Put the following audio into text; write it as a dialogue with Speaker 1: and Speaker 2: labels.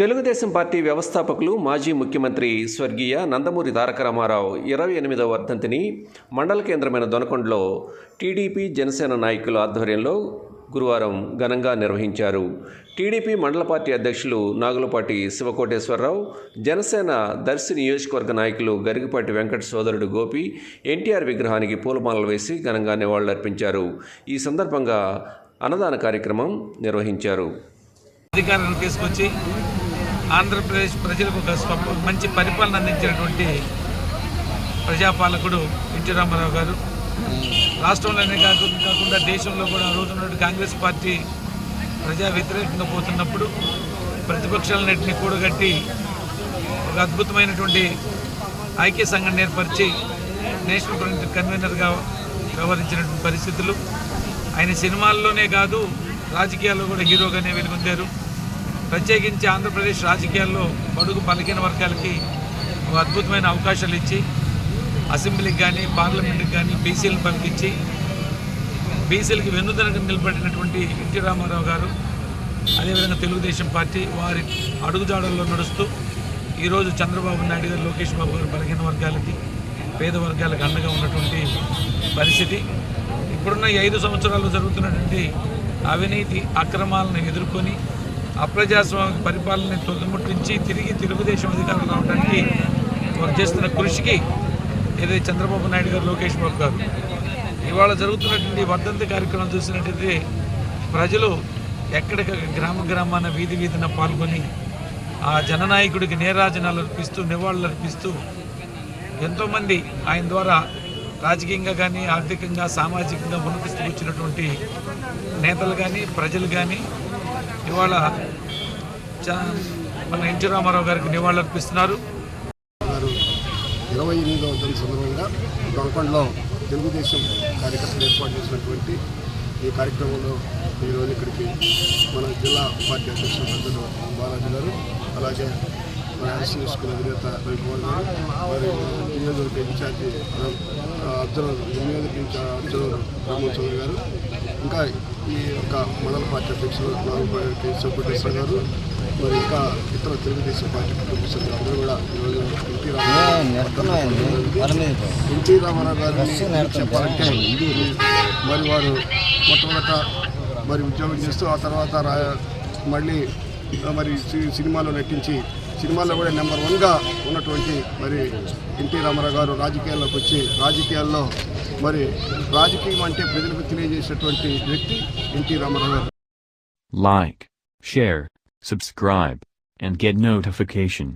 Speaker 1: Telugu Desam party వ్యవస్థాపకులు మాజీ ముఖ్యమంత్రి స్వర్గీయ నందమూరి తారక రామారావు ఇరవై ఎనిమిదవ వర్ధంతిని మండల కేంద్రమైన దొనకొండలో టీడీపీ జనసేన నాయకుల ఆధ్వర్యంలో గురువారం ఘనంగా నిర్వహించారు. టీడీపీ మండల పార్టీ అధ్యక్షులు నాగులపాటి శివకోటేశ్వరరావు జనసేన దర్శి నియోజకవర్గ నాయకులు గరిగిపాటి వెంకట సోదరుడు గోపి ఎన్టీఆర్ విగ్రహానికి పూలమాలలు వేసి ఘనంగా నివాళులర్పించారు. ఈ సందర్భంగా అన్నదాన కార్యక్రమం నిర్వహించారు.
Speaker 2: అధికారాన్ని తీసుకొచ్చి ఆంధ్రప్రదేశ్ ప్రజలకు ఒక మంచి పరిపాలన అందించినటువంటి ప్రజాపాలకుడు ఎన్టీ రామారావు గారు. రాష్ట్రంలోనే కాదు కాకుండా దేశంలో కూడా రోజున్నటువంటి రోజు ఉన్నటువంటి కాంగ్రెస్ పార్టీ ప్రజా వ్యతిరేకంగా పోతున్నప్పుడు ప్రతిపక్షాలన్నింటినీ కూడగట్టి ఒక అద్భుతమైనటువంటి ఐక్య సంఘం ఏర్పరిచి నేషనల్ ఫ్రంట్ కన్వీనర్గా వ్యవహరించినటువంటి పరిస్థితులు. ఆయన సినిమాల్లోనే కాదు రాజకీయాల్లో కూడా హీరోగానే వెలుగొందారు. ప్రత్యేకించి ఆంధ్రప్రదేశ్ రాజకీయాల్లో బడుగు పలికిన వర్గాలకి ఒక అద్భుతమైన అవకాశాలు ఇచ్చి అసెంబ్లీకి కానీ పార్లమెంట్కి కానీ బీసీలను పంపించి బీసీలకి వెన్నుదనకు నిలబడినటువంటి ఎన్టీ రామారావు గారు అదేవిధంగా తెలుగుదేశం పార్టీ వారి అడుగుజాడల్లో నడుస్తూ ఈరోజు చంద్రబాబు నాయుడు గారు లోకేష్ బాబు గారు బలహీన వర్గాలకి పేద వర్గాలకు అండగా ఉన్నటువంటి పరిస్థితి. ఇప్పుడున్న ఈ ఐదు సంవత్సరాలు జరుగుతున్నటువంటి అవినీతి అక్రమాలను ఎదుర్కొని అప్రజాస్వామిక పరిపాలనని తొలముట్టించి తిరిగి తెలుగుదేశం అధికారం రావడానికి వారు చేస్తున్న కృషికి ఏదైతే చంద్రబాబు నాయుడు గారు లోకేష్ బాబు గారు. ఇవాళ జరుగుతున్నటువంటి వర్ధంతి కార్యక్రమం చూసినట్టయితే ప్రజలు ఎక్కడికక్కడ గ్రామ గ్రామాన వీధి వీధిన పాల్గొని ఆ జననాయకుడికి నేరాజనాలు అర్పిస్తూ నివాళులు అర్పిస్తూ ఎంతోమంది ఆయన ద్వారా రాజకీయంగా కానీ ఆర్థికంగా సామాజికంగా ఉన్నత స్థితికి వచ్చినటువంటి నేతలు కానీ ప్రజలు కానీ ఇవాళ చా- మన ఎన్టీ రామారావు గారికి
Speaker 3: నివాళులర్పిస్తున్నారు. ఇరవై ఎనిమిదవ దాని సందర్భంగా దొనకొండలో తెలుగుదేశం కార్యకర్తలు ఏర్పాటు చేసినటువంటి ఈ కార్యక్రమంలో ఈరోజు ఇక్కడికి మన జిల్లా పార్టీ అధ్యక్షులు పెద్దలు బాలాజీ గారు అలాగే మన ఎస్సీ స్కూల్ అధినేత రవికుమార్ గారు మరి నియోజకవర్గ ఇన్ఛార్జి అబ్జర్వర్ ఇన్ఛార్జ్ అబ్జర్వర్ గారు ఇంకా ఈ యొక్క మండల పార్టీ అధ్యక్షులు నాలుగు గారు మరి ఇంకా ఇతర తెలుగుదేశం పార్టీ కుటుంబ సభ్యులు అందరూ కూడా ఈరోజు ఎన్టీ రామారావు ఎన్టీ రామారావు గారిని చెప్పాలంటే మరి వారు మొట్టమొదట మరి ఉద్యోగం చేస్తూ ఆ తర్వాత మళ్ళీ మరి సినిమాలో నటించి సినిమాలో కూడా నెంబర్ వన్గా ఉన్నటువంటి మరి ఎన్టీ రామారావు గారు రాజకీయాల్లోకి వచ్చి రాజకీయాల్లో మరి రాజకీయం అంటే ప్రజలకు తెలియజేసేటువంటి వ్యక్తి NT Rama Rao garu.
Speaker 4: Like share subscribe and get notification